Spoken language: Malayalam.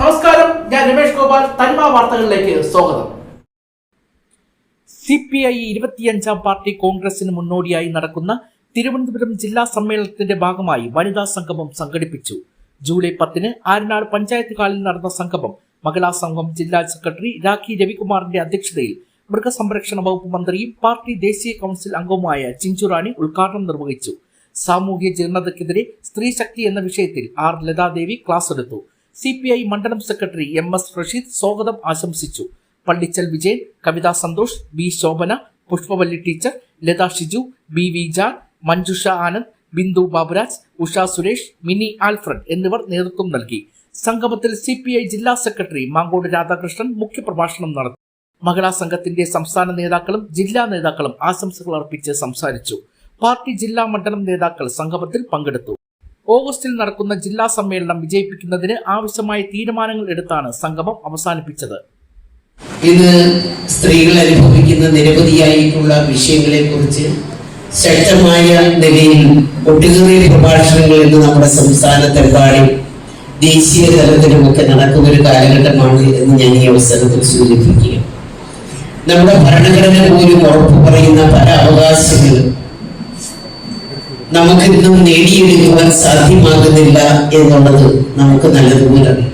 നമസ്കാരം ഞാൻ രമേഷ് ഗോപാൽ തനിമ വാർത്തകളിലേക്ക് സ്വാഗതം. സി പി ഐ ഇരുപത്തിയഞ്ചാം പാർട്ടി കോൺഗ്രസിന് മുന്നോടിയായി നടക്കുന്ന തിരുവനന്തപുരം ജില്ലാ സമ്മേളനത്തിന്റെ ഭാഗമായി വനിതാ സംഗമം സംഘടിപ്പിച്ചു. ജൂലൈ പത്തിന് ആരനാട് പഞ്ചായത്ത് ഹാളിൽ നടന്ന സംഗമം മകളാ സംഘം ജില്ലാ സെക്രട്ടറി രാഖി രവികുമാറിന്റെ അധ്യക്ഷതയിൽ മൃഗസംരക്ഷണ വകുപ്പ് മന്ത്രിയും പാർട്ടി ദേശീയ കൌൺസിൽ അംഗവുമായ ചിഞ്ചുറാണി ഉദ്ഘാടനം നിർവഹിച്ചു. സാമൂഹ്യ ജീർണതയ്ക്കെതിരെ സ്ത്രീ ശക്തി എന്ന വിഷയത്തിൽ ആർ ലതാദേവി ക്ലാസ് എടുത്തു. സി പി ഐ മണ്ഡലം സെക്രട്ടറി എം എസ് റഷീദ് സ്വാഗതം ആശംസിച്ചു. Pallichal Vijayan Kavitha Santhosh B Shobhana Pushpavalli teacher Latha Shiju B V Jan Manjusha Anand Bindu Baburaj Usha Suresh Mini Alfred എന്നിവർ നേതൃത്വം നൽകി. സംഗമത്തിൽ സി ജില്ലാ സെക്രട്ടറി മാങ്കോട് രാധാകൃഷ്ണൻ മുഖ്യപ്രഭാഷണം നടത്തി. മഹിളാ സംഘത്തിന്റെ സംസ്ഥാന നേതാക്കളും ജില്ലാ നേതാക്കളും ആശംസകൾ അർപ്പിച്ച് സംസാരിച്ചു. പാർട്ടി ജില്ലാ മണ്ഡലം നേതാക്കൾ സംഗമത്തിൽ പങ്കെടുത്തു. ഓഗസ്റ്റിൽ നടക്കുന്ന ജില്ലാ സമ്മേളനം വിജയിപ്പിക്കുന്നതിന് ആവശ്യമായ തീരുമാനങ്ങൾ എടുത്താണ് സംഗമം അവസാനിപ്പിച്ചത്. ഇന്ന് സ്ത്രീകൾ അനുഭവിക്കുന്ന നിരവധിയായിട്ടുള്ള വിഷയങ്ങളെ കുറിച്ച് ശക്തമായ നിലയിൽ ഒട്ടുകേറിയ പ്രഭാഷണങ്ങൾ ഇന്ന് നമ്മുടെ സംസ്ഥാനത്തെമ്പാടും ദേശീയ തലത്തിലുമൊക്കെ നടക്കുന്ന ഒരു കാലഘട്ടമാണ് എന്ന് ഞാൻ ഈ അവസരത്തിൽ സൂചിപ്പിക്കുക നമ്മുടെ ഭരണഘടന പോലും ഉറപ്പു പറയുന്ന പല അവകാശങ്ങളും നമുക്കിന്നും നേടിയെടുക്കുവാൻ സാധ്യമാകുന്നില്ല എന്നുള്ളത് നമുക്ക് നല്ലതുപോലെ അറിയാം.